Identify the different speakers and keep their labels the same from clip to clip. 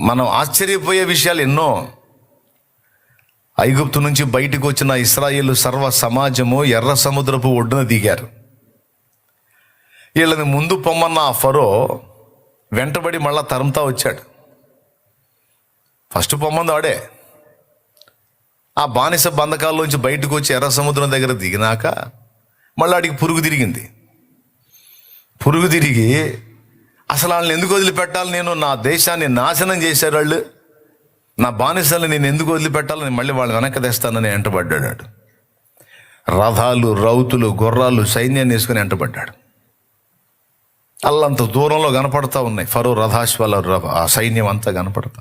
Speaker 1: మనం ఆశ్చర్యపోయే విషయాలు ఎన్నో. ఐగుప్తు నుంచి బయటకు వచ్చిన ఇస్రాయేల్ సర్వ సమాజము ఎర్ర సముద్రపు ఒడ్డున దిగారు. వీళ్ళని ముందు పొమ్మన్న ఆ ఫరో వెంటబడి మళ్ళా తరుముతా వచ్చాడు. ఫస్ట్ పొమ్మంది ఆడే. ఆ బానిస బంధకాల్లోంచి బయటకు వచ్చి ఎర్ర సముద్రం దగ్గర దిగినాక మళ్ళీ ఆడికి పురుగు తిరిగింది. పురుగు తిరిగి అసలు వాళ్ళని ఎందుకు వదిలిపెట్టాలి? నేను నా దేశాన్ని నాశనం చేశారు వాళ్ళు. నా బానిసల్ని నేను ఎందుకు వదిలిపెట్టాలని మళ్ళీ వాళ్ళు వెనక్కి తెస్తానని వెంటబడ్డాడు రథాలు రౌతులు గుర్రాలు సైన్యాన్ని వేసుకుని వెంటబడ్డాడు అల్లంత దూరంలో కనపడతా ఉన్నాయి. ఫరో రథాశ్వాల ఆ సైన్యం అంతా కనపడతా.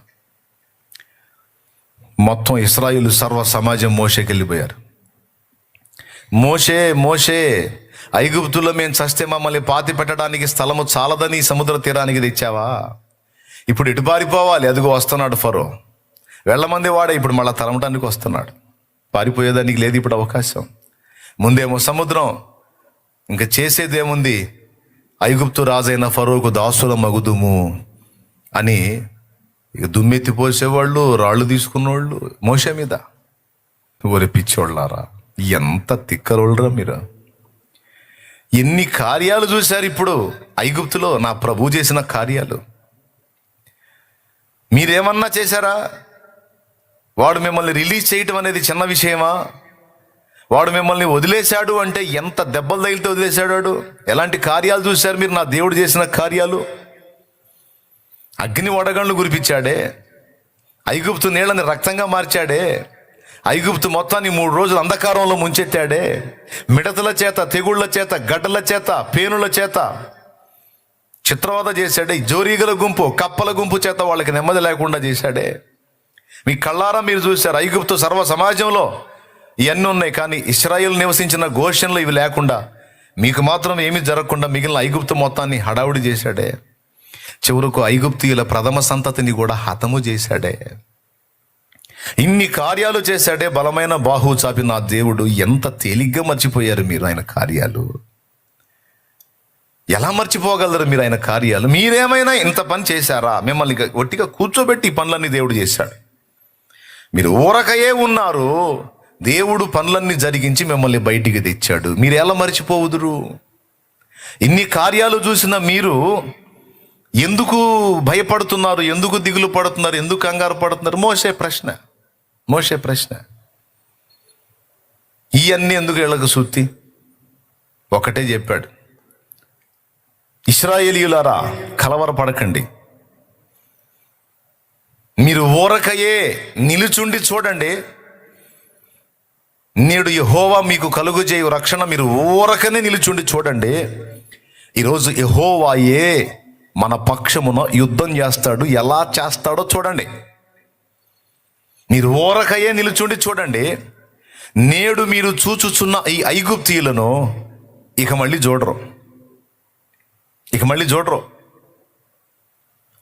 Speaker 1: మొత్తం ఇస్రాయిల్ సర్వ సమాజం మోషేకి వెళ్ళిపోయారు మోషే మోషే! ఐగుప్తులో మేము చస్తే మమ్మల్ని పాతి పెట్టడానికి స్థలము చాలదని సముద్ర తీరానికి తెచ్చావా? ఇప్పుడు ఇటు పారిపోవాలి? అదిగో వస్తున్నాడు ఫరో. వెళ్ళమంది వాడే ఇప్పుడు మళ్ళీ తరమటానికి వస్తున్నాడు. పారిపోయేదానికి లేదు ఇప్పుడు అవకాశం. ముందేమో సముద్రం. ఇంకా చేసేదేముంది? ఐగుప్తు రాజైన ఫరోకు దాసుల మగుదుము అని ఇక దుమ్మెత్తి పోసేవాళ్ళు రాళ్ళు తీసుకున్నవాళ్ళు మోసే మీద. ఓరి పిచ్చోళ్ళారా ఎంత తిక్కరోళ్ళరా మీరు. ఎన్ని కార్యాలు చూశారు ఇప్పుడు? ఐగుప్తులో నా ప్రభు చేసిన కార్యాలు. మీరేమన్నా చేశారా? వాడు మిమ్మల్ని రిలీజ్ చేయటం అనేది చిన్న విషయమా? వాడు మిమ్మల్ని వదిలేశాడు అంటే ఎంత దెబ్బలు తగిలితే వదిలేశాడు వాడు? ఎలాంటి కార్యాలు చూశారు మీరు? నా దేవుడు చేసిన కార్యాలు? అగ్ని వడగండ్లు కురిపించాడే. ఐగుప్తు నీళ్ళని రక్తంగా మార్చాడే. ఐగుప్తు మొత్తాన్ని మూడు రోజులు అంధకారంలో ముంచెత్తాడే. మిడతల చేత తెగుళ్ళ చేత గడ్డల చేత పేనుల చేత చిత్రవద చేశాడే. జోరీగల గుంపు కప్పల గుంపు చేత వాళ్ళకి నెమ్మది లేకుండా చేశాడే. మీ కళ్ళారా మీరు చూశారు ఐగుప్తు సర్వ సమాజంలో ఇవన్నీ ఉన్నాయి కానీ ఇస్రాయిల్ నివసించిన ఘోషణలు ఇవి లేకుండా మీకు మాత్రం ఏమీ జరగకుండా మిగిలిన ఐగుప్తు మొత్తాన్ని హడావుడి చేశాడే. చివరకు ఐగుప్తీయుల ప్రథమ సంతతిని కూడా హతము చేశాడే. ఇన్ని కార్యాలు చేశాడే బలమైన బాహు చాపి నా దేవుడు. ఎంత తేలిగ్గా మర్చిపోయారు మీరు ఆయన కార్యాలు? ఎలా మర్చిపోగలరు మీరు ఆయన కార్యాలు? మీరేమైనా ఇంత పని చేశారా? మిమ్మల్ని ఒట్టిగా కూర్చోబెట్టి ఈ పనులన్నీ దేవుడు చేశాడు. మీరు ఊరకయే ఉన్నారు. దేవుడు పనులన్నీ జరిగించి మిమ్మల్ని బయటికి తెచ్చాడు. మీరు ఎలా మర్చిపోవుదురు? ఇన్ని కార్యాలు చూసిన మీరు ఎందుకు భయపడుతున్నారు? ఎందుకు దిగులు పడుతున్నారు? ఎందుకు కంగారు పడుతున్నారు? మోసే ప్రశ్న. మోసే ప్రశ్న. ఇవన్నీ ఎందుకు వీళ్ళకు సూత్తి? ఒకటే చెప్పాడు. ఇస్రాయేలీయులారా కలవరపడకండి. మీరు ఊరకయే నిలుచుండి చూడండి. నేడు యహోవా మీకు కలుగు చేయు రక్షణ మీరు ఊరకనే నిలుచుండి చూడండి. ఈరోజు యహోవాయే మన పక్షమున యుద్ధం చేస్తాడు ఎలా చేస్తాడో చూడండి. మీరు ఓరకయ్యే నిలుచుండి చూడండి. నేడు మీరు చూచుచున్న ఈ ఐగుప్తీయులను ఇక మళ్ళీ చూడరు. ఇక మళ్ళీ చూడరు.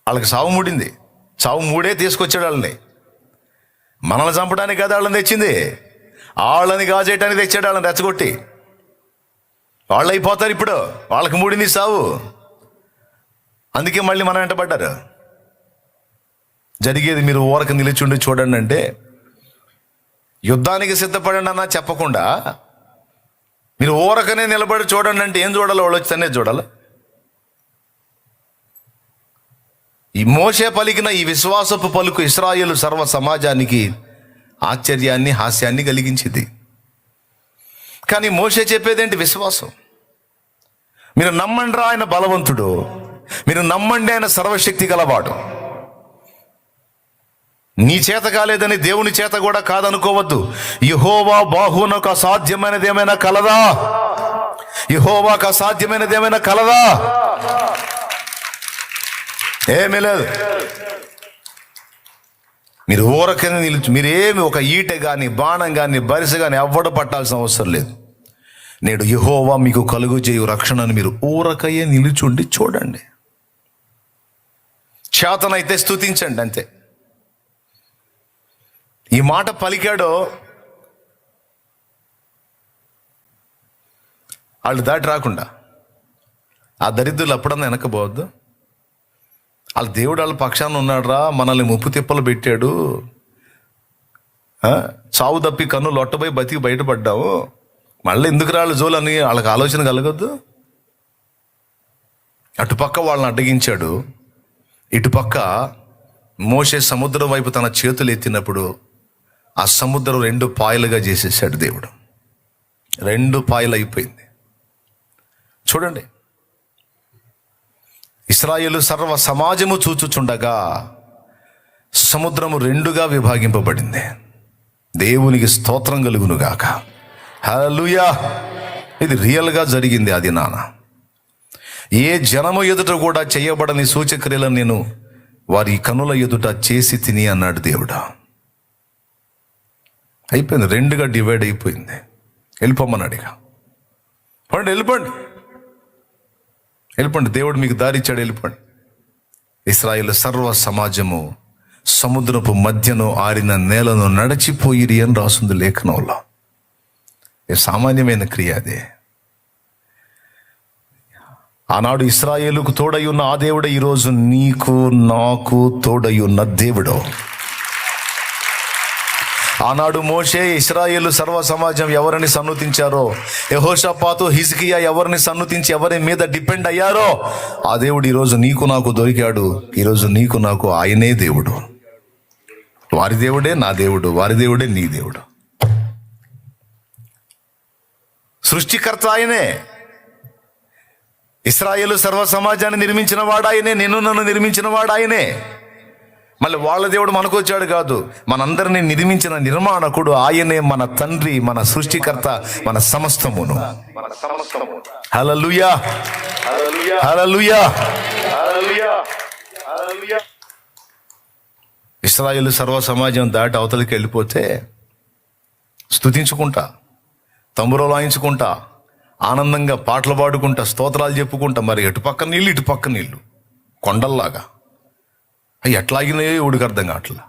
Speaker 1: వాళ్ళకి సావు మూడింది. సావు మూడే తీసుకొచ్చాడు వాళ్ళని. మనల్ని చంపడానికి కదా వాళ్ళని తెచ్చింది. వాళ్ళని కాజేయటానికి తెచ్చాడు వాళ్ళని రెచ్చగొట్టి. వాళ్ళు అయిపోతారు ఇప్పుడు. వాళ్ళకి మూడింది సావు. అందుకే మళ్ళీ మనం వెంటబడ్డారు జరిగేది మీరు ఊరక నిలిచుండి చూడండి అంటే యుద్ధానికి సిద్ధపడండి అన్నా చెప్పకుండా మీరు ఊరకనే నిలబడి చూడండి అంటే ఏం చూడాలి వాళ్ళు వచ్చితేనే చూడాలి? ఈ మోసే పలికిన ఈ విశ్వాసపు పలుకు ఇస్రాయేలు సర్వ సమాజానికి ఆశ్చర్యాన్ని హాస్యాన్ని కలిగించింది. కానీ మోసే చెప్పేదేంటి విశ్వాసం? మీరు నమ్మండి ఆయన బలవంతుడు. మీరు నమ్మండి ఆయన సర్వశక్తి గలవాడు. నీ చేత కాలేదని దేవుని చేత కూడా కాదనుకోవద్దు. యహోవా బాహునకు అసాధ్యమైనది ఏమైనా కలదా? యహోవాకు అసాధ్యమైనది ఏమైనా కలదా? ఏమీ లేదు. మీరు ఊరకనే నిలుచు మీరేమి ఒక ఈట కానీ బాణం కానీ బరిస కానీ ఎవ్వడు పట్టాల్సిన అవసరం లేదు. నేడు యహోవా మీకు కలుగు చేయు రక్షణను మీరు ఊరకయ్యే నిలుచుండి చూడండి. చేతనైతే స్తుతించండి అంతే. ఈ మాట పలికాడో వాళ్ళు దాటి రాకుండా. ఆ దరిద్రులు అప్పుడన్నా వెనకపోవద్దు వాళ్ళ దేవుడు వాళ్ళ పక్షాన ఉన్నాడురా మనల్ని ముప్పు తిప్పలు పెట్టాడు. చావు తప్పి కన్ను లొట్టపోయి బతికి బయటపడ్డాము మళ్ళీ ఎందుకు రాళ్ళు జోలని వాళ్ళకి ఆలోచన కలగద్దు? అటుపక్క వాళ్ళని అడ్డగించాడు. ఇటుపక్క మోసే సముద్రం వైపు తన చేతులు ఎత్తినప్పుడు ఆ సముద్రం రెండు పాయలుగా చేసేసాడు దేవుడు. రెండు పాయలు అయిపోయింది. చూడండి. ఇస్రాయేలు సర్వ సమాజము చూచుచుండగా సముద్రము రెండుగా విభాగింపబడింది. దేవునికి స్తోత్రం కలుగునుగాక. హలుయా ఇది రియల్గా జరిగింది అది నాన్న. ఏ జనము ఎదుట కూడా చేయబడని సూచక్రియలను నేను వారి కనుల ఎదుట చేసి తిని అన్నాడు దేవుడు. అయిపోయింది. రెండుగా డివైడ్ అయిపోయింది. వెళ్ళిపోమన్నాడు ఇక పండి వెళ్ళిపోండి. వెళ్ళిపోండి. దేవుడు మీకు దారి ఇచ్చాడు వెళ్ళిపోండి. ఇస్రాయేల్ సర్వ సమాజము సముద్రపు మధ్యను ఆరిన నేలను నడిచిపోయిరి అని రాసుంది లేఖనంలో. సామాన్యమైన క్రియ అదే. ఆనాడు ఇస్రాయేలుకు తోడై ఉన్న ఆ దేవుడు ఈరోజు నీకు నాకు తోడై ఉన్న దేవుడు. ఆనాడు మోషే ఇస్రాయేల్ సర్వ సమాజం ఎవరిని సన్నుతించారో? యహోషపాతు హిజ్కియా ఎవరిని సన్నుతించి ఎవరి మీద డిపెండ్ అయ్యారో? ఆ దేవుడు ఈరోజు నీకు నాకు దొరికాడు. ఈరోజు నీకు నాకు ఆయనే దేవుడు. వారి దేవుడే నా దేవుడు వారి దేవుడే నీ దేవుడు. సృష్టికర్త ఆయనే. ఇస్రాయేల్ సర్వ సమాజాన్ని నిర్మించిన వాడాయనే ఆయనే నిన్ను నన్ను నిర్మించిన వాడాయనే ఆయనే. మళ్ళీ వాళ్ళ దేవుడు మనకు వచ్చాడు కాదు. మనందరినీ నిర్మించిన నిర్మాణకుడు ఆయనే మన తండ్రి మన సృష్టికర్త మన సమస్తమును. హల్లెలూయా. హల్లెలూయా. ఇస్రాయేల్ సర్వ సమాజం దాటి అవతలికి వెళ్ళిపోతే స్తుతించుకుంటా తమ్మురోలు వాయించుకుంటా ఆనందంగా పాటలు పాడుకుంటా స్తోత్రాలు చెప్పుకుంటా మరి ఎటు పక్క నీళ్ళు ఇటు పక్క నీళ్ళు కొండల్లాగా. ఎట్లా ఎట్లాగినాయో ఎవడికి అర్థం కావట్లా?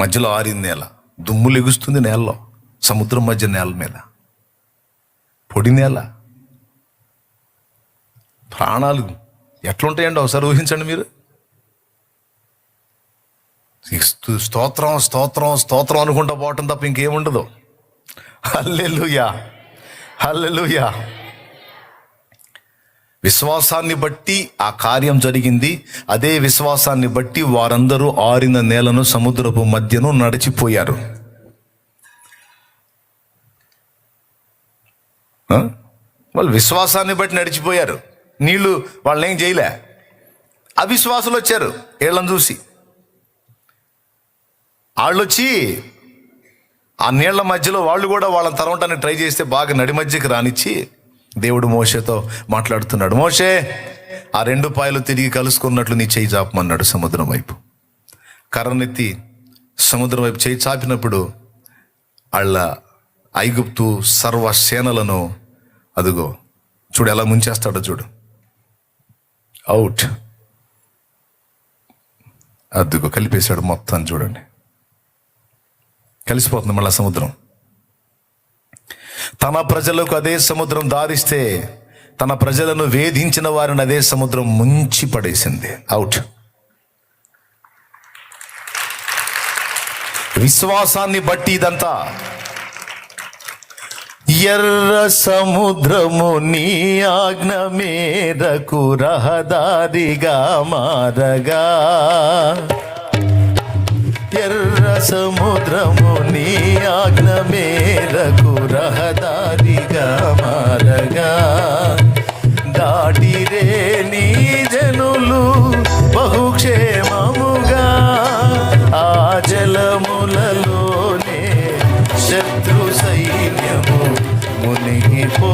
Speaker 1: మధ్యలో ఆరింది నేల. దుమ్ము లెగుస్తుంది నేలలో. సముద్రం మధ్య నేల మీద. పొడి నేల. ప్రాణాలు ఎట్లుంటాయండి? ఒకసారి ఊహించండి మీరు. స్తోత్రం స్తోత్రం స్తోత్రం అనుకుంటా పోవటం తప్ప ఇంకేముండదు. హల్లెలుయా. హల్లెలుయా. విశ్వాసాన్ని బట్టి ఆ కార్యం జరిగింది. అదే విశ్వాసాన్ని బట్టి వారందరూ ఆరిన నేలను సముద్రపు మధ్యను నడిచిపోయారు. వాళ్ళు విశ్వాసాన్ని బట్టి నడిచిపోయారు. నీళ్ళు వాళ్ళని ఏం చేయలే. అవిశ్వాసులు వచ్చారు వీళ్ళని చూసి. వాళ్ళు వచ్చి ఆ నీళ్ళ మధ్యలో వాళ్ళు కూడా వాళ్ళని తరవటానికి ట్రై చేస్తే బాగా నడి మధ్యకి రానిచ్చి దేవుడు మోషేతో మాట్లాడుతున్నాడు. మోషే ఆ రెండు పాయలు తిరిగి కలుసుకున్నట్లు నీ చేయి చాపమన్నాడు సముద్రం వైపు. కర్రనెత్తి సముద్రం వైపు చేయి చాపినప్పుడు వాళ్ళ ఐగుప్తు సర్వ సేనలను అదుగో చూడు ఎలా ముంచేస్తాడో చూడు. అవుట్. అదుగో కలిపేశాడు మొత్తం చూడండి. కలిసిపోతుంది మళ్ళీ సముద్రం. తన ప్రజలకు అదే సముద్రం దారిస్తే తన ప్రజలను వేధించిన వారిని అదే సముద్రం ముంచి పడేసింది. అవుట్ విశ్వాసాన్ని బట్టి ఇదంతా. ఎర్ర సముద్రము నీ ఆజ్ఞ మేరకు రహదారిగా మారగా. సముద్రము నీ ఆజ్ఞ మేరకు రహదారిగా మారగా. దాటిరే నీ జనులు బహుక్షేమముగా. ఆ జలములలోనే శత్రు సైన్యము మునిగిపో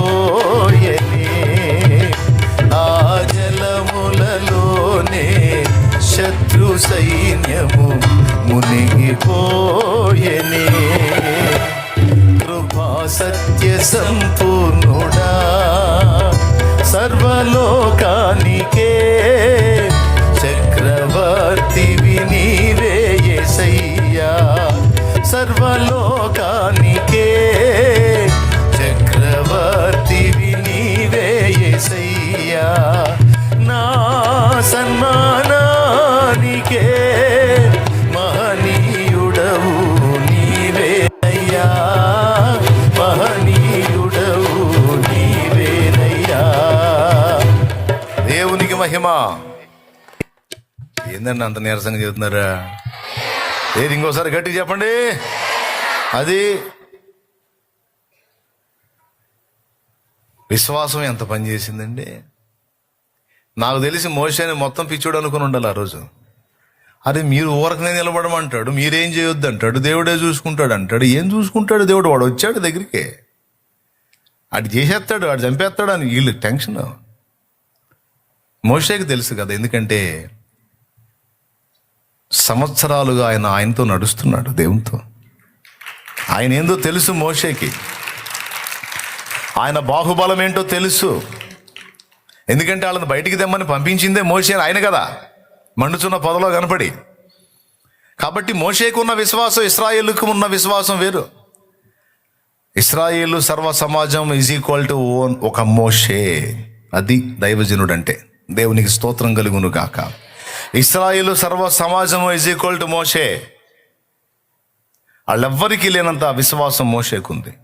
Speaker 1: మునిగిపోయనే కృపా సత్య సంపూర్ణుడా. సర్వలోకానికే ఏందండి అంత నీరసంగా చెబుతున్నారా? ఏది ఇంకోసారి గట్టిగా చెప్పండి. అది విశ్వాసం ఎంత పని చేసిందండి నాకు తెలిసి మోషని మొత్తం పిచ్చోడు అనుకుని ఉండాలి ఆ రోజు. అరే మీరు ఊరకనే నిలబడమంటాడు మీరేం చేయొద్దు అంటాడు దేవుడే చూసుకుంటాడు అంటాడు ఏం చూసుకుంటాడు దేవుడు? వాడు వచ్చాడు దగ్గరికి. అటు చేసేస్తాడు వాడు చంపేస్తాడు అని వీళ్ళు టెన్షన్. మోషేకి తెలుసు కదా ఎందుకంటే సంవత్సరాలుగా ఆయన ఆయనతో నడుస్తున్నాడు దేవునితో. ఆయన ఏందో తెలుసు మోషేకి. ఆయన బాహుబలం ఏంటో తెలుసు. ఎందుకంటే వాళ్ళని బయటికి తెమ్మని పంపించిందే మోషే ఆయన కదా. మండుచున్న పొదలో కనపడి. కాబట్టి మోషేకు ఉన్న విశ్వాసం ఇస్రాయేల్కు ఉన్న విశ్వాసం వేరు. ఇస్రాయేల్ సర్వ సమాజం ఈజ్ ఈక్వల్ టు ఓన్ ఒక మోషే. అది దైవజనుడు అంటే దేవునికి స్తోత్రం కలుగును గాక. ఇస్రాయిల్ సర్వ సమాజం ఇజ్ ఈక్వల్ టు మోషే. వాళ్ళెవ్వరికీ లేనంత విశ్వాసం మోషేకుంది.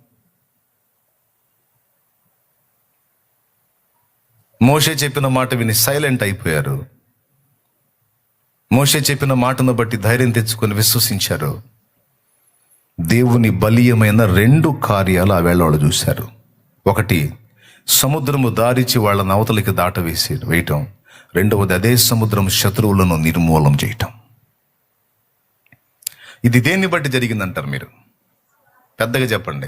Speaker 1: మోషే చెప్పిన మాట విని సైలెంట్ అయిపోయారు. మోషే చెప్పిన మాటను బట్టి ధైర్యం తెచ్చుకొని విశ్వసించారు. దేవుని బలీయమైన రెండు కార్యాలు ఆ వేళ వాళ్ళు చూశారు. ఒకటి సముద్రము దారిచి వాళ్ళ నవతలకి దాటవేసి వేయటం. రెండవది అదే సముద్రం శత్రువులను నిర్మూలం చేయటం. ఇది దేన్ని బట్టి జరిగిందంటారు మీరు? పెద్దగా చెప్పండి.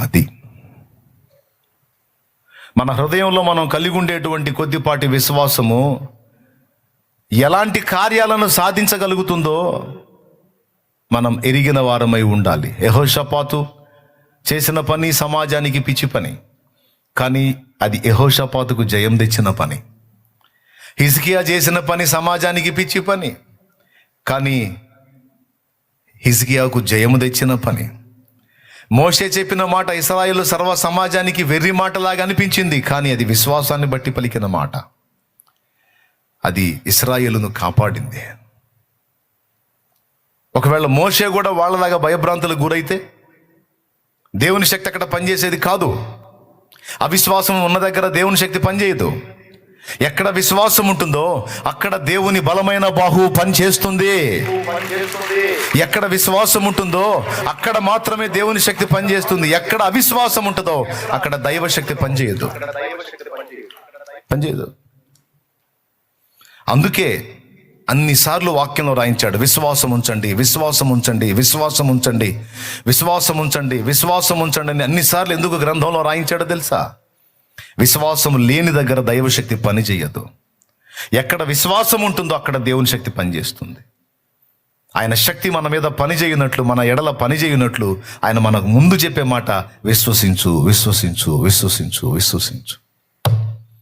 Speaker 1: అది. మన హృదయంలో మనం కలిగి ఉండేటువంటి కొద్దిపాటి విశ్వాసము ఎలాంటి కార్యాలను సాధించగలుగుతుందో మనం ఎరిగిన వారమై ఉండాలి. యహోషపాతు చేసిన పని సమాజానికి పిచ్చి పని. కానీ అది యహోషపాతుకు జయం తెచ్చిన పని. హిజ్కియా చేసిన పని సమాజానికి పిచ్చి పని. కానీ హిజ్కియాకు జయము తెచ్చిన పని. మోషే చెప్పిన మాట ఇస్రాయిల్ సర్వ సమాజానికి వెర్రి మాటలాగా అనిపించింది కానీ అది విశ్వాసాన్ని బట్టి పలికిన మాట. అది ఇస్రాయేలును కాపాడింది. ఒకవేళ మోషే కూడా వాళ్ళలాగా భయభ్రాంతులకు గురైతే దేవుని శక్తి అక్కడ పనిచేసేది కాదు. అవిశ్వాసం ఉన్న దగ్గర దేవుని శక్తి పనిచేయదు. ఎక్కడ విశ్వాసం ఉంటుందో అక్కడ దేవుని బలమైన బాహు పనిచేస్తుంది. ఎక్కడ విశ్వాసం ఉంటుందో అక్కడ మాత్రమే దేవుని శక్తి పనిచేస్తుంది. ఎక్కడ అవిశ్వాసం ఉంటుందో అక్కడ దైవ శక్తి పనిచేయదు. పనిచేయదు. అందుకే అన్నిసార్లు వాక్యంలో రాయించాడు. విశ్వాసం ఉంచండి విశ్వాసం ఉంచండి విశ్వాసం ఉంచండి విశ్వాసం ఉంచండి విశ్వాసం ఉంచండి అని అన్నిసార్లు ఎందుకు గ్రంథంలో రాయించాడో తెలుసా? విశ్వాసం లేని దగ్గర దైవశక్తి పని చేయదు. ఎక్కడ విశ్వాసం ఉంటుందో అక్కడ దేవుని శక్తి పనిచేస్తుంది ఆయన శక్తి మన మీద పనిచేయనట్లు మన ఎడల పనిచేయనట్లు ఆయన మనకు ముందు చెప్పే మాట విశ్వసించు విశ్వసించు విశ్వసించు విశ్వసించు.